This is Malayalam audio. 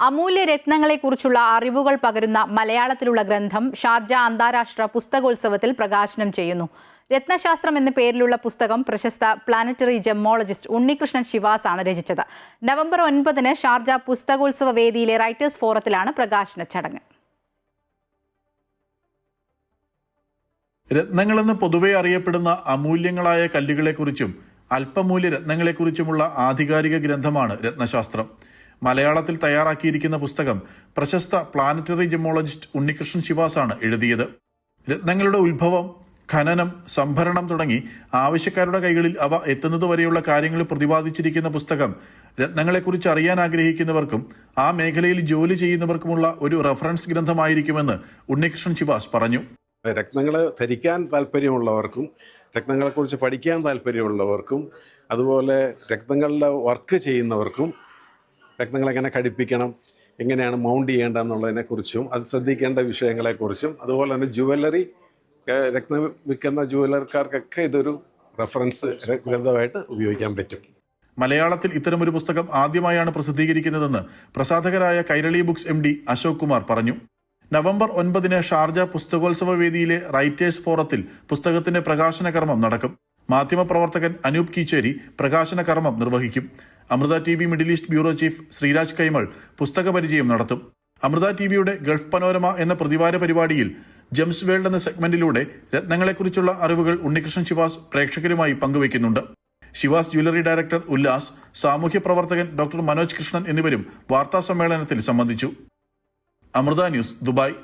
അമൂല്യ രത്നങ്ങളെക്കുറിച്ചുള്ള അറിവുകൾ പകരുന്ന മലയാളത്തിലുള്ള ഗ്രന്ഥം ഷാർജ അന്താരാഷ്ട്ര പുസ്തകോത്സവത്തിൽ പ്രകാശനം ചെയ്യുന്നു. രത്നശാസ്ത്രം എന്ന പേരിലുള്ള പുസ്തകം പ്രശസ്ത പ്ലാനറ്ററി ജെമ്മോളജിസ്റ്റ് ഉണ്ണികൃഷ്ണൻ ശിവാസ് ആണ് രചിച്ചത്. നവംബർ ഒൻപതിന് ഷാർജ പുസ്തകോത്സവ വേദിയിലെ റൈറ്റേഴ്സ് ഫോറത്തിലാണ് പ്രകാശന ചടങ്ങ്. രത്നങ്ങളെന്ന് പൊതുവെ അറിയപ്പെടുന്ന അമൂല്യങ്ങളായ കല്ലുകളെക്കുറിച്ചും അല്പമൂല്യ രത്നങ്ങളെക്കുറിച്ചുമുള്ള ആധികാരിക ഗ്രന്ഥമാണ് രത്നശാസ്ത്രം. മലയാളത്തിൽ തയ്യാറാക്കിയിരിക്കുന്ന പുസ്തകം പ്രശസ്ത പ്ലാനറ്ററി ജിമോളജിസ്റ്റ് ഉണ്ണികൃഷ്ണൻ ശിവാസാണ് എഴുതിയത്. രത്നങ്ങളുടെ ഉത്ഭവം ഖനനം സംഭരണം തുടങ്ങി ആവശ്യക്കാരുടെ കൈകളിൽ അവ എത്തുന്നതുവരെയുള്ള കാര്യങ്ങൾ പ്രതിപാദിച്ചിരിക്കുന്ന പുസ്തകം രത്നങ്ങളെക്കുറിച്ച് അറിയാൻ ആഗ്രഹിക്കുന്നവർക്കും ആ മേഖലയിൽ ജോലി ചെയ്യുന്നവർക്കുമുള്ള ഒരു റഫറൻസ് ഗ്രന്ഥമായിരിക്കുമെന്ന് ഉണ്ണികൃഷ്ണൻ ശിവാസ് പറഞ്ഞു. രത്നങ്ങൾ ധരിക്കാൻ താല്പര്യമുള്ളവർക്കും രത്നങ്ങളെക്കുറിച്ച് പഠിക്കാൻ താല്പര്യമുള്ളവർക്കും അതുപോലെ രത്നങ്ങളുടെ വർക്ക് ചെയ്യുന്നവർക്കും രത്നങ്ങൾ എങ്ങനെ കടിപ്പിക്കണം എങ്ങനെയാണ് മൗണ്ട് ചെയ്യേണ്ടത് എന്നുള്ളതിനെക്കുറിച്ചും അത് ശ്രദ്ധിക്കേണ്ട വിഷയങ്ങളെക്കുറിച്ചും അതുപോലെ തന്നെ ജുവല്ലറി രക്തം വിൽക്കുന്ന ജുവലർക്കാർക്കൊക്കെ ഇതൊരു റെഫറൻസ് ഗ്രന്ഥമായിട്ട് ഉപയോഗിക്കാൻ പറ്റും. മലയാളത്തിൽ ഇത്തരമൊരു പുസ്തകം ആദ്യമായാണ് പ്രസിദ്ധീകരിക്കുന്നതെന്ന് പ്രസാധകരായ Kairali books M D Ashok Kumar പറഞ്ഞു. നവംബർ ഒൻപതിന് ഷാർജ പുസ്തകോത്സവ വേദിയിലെ റൈറ്റേഴ്സ് ഫോറത്തിൽ പുസ്തകത്തിന്റെ പ്രകാശന കർമ്മം നടക്കും. മാധ്യമപ്രവർത്തകൻ അനൂപ് കീച്ചേരി പ്രകാശന കർമ്മം നിർവഹിക്കും. Amrita T V Middle East bureau chief Sreeraj Kaimal പുസ്തക പരിചയം നടത്തും. അമൃത ടി വിയുടെ ഗൾഫ് പനോരമ എന്ന പ്രതിവാര പരിപാടിയിൽ ജെംസ് വേൾഡ് എന്ന സെഗ്മെന്റിലൂടെ രത്നങ്ങളെക്കുറിച്ചുള്ള അറിവുകൾ ഉണ്ണികൃഷ്ണൻ ശിവാസ് പ്രേക്ഷകരുമായി പങ്കുവയ്ക്കുന്നുണ്ട്. ശിവാസ് ജ്വല്ലറി ഡയറക്ടർ ഉല്ലാസ് സാമൂഹ്യ പ്രവർത്തകൻ ഡോക്ടർ മനോജ് കൃഷ്ണൻ എന്നിവരും വാർത്താ സമ്മേളനത്തിൽ സംബന്ധിച്ചു. Amrita news Dubai.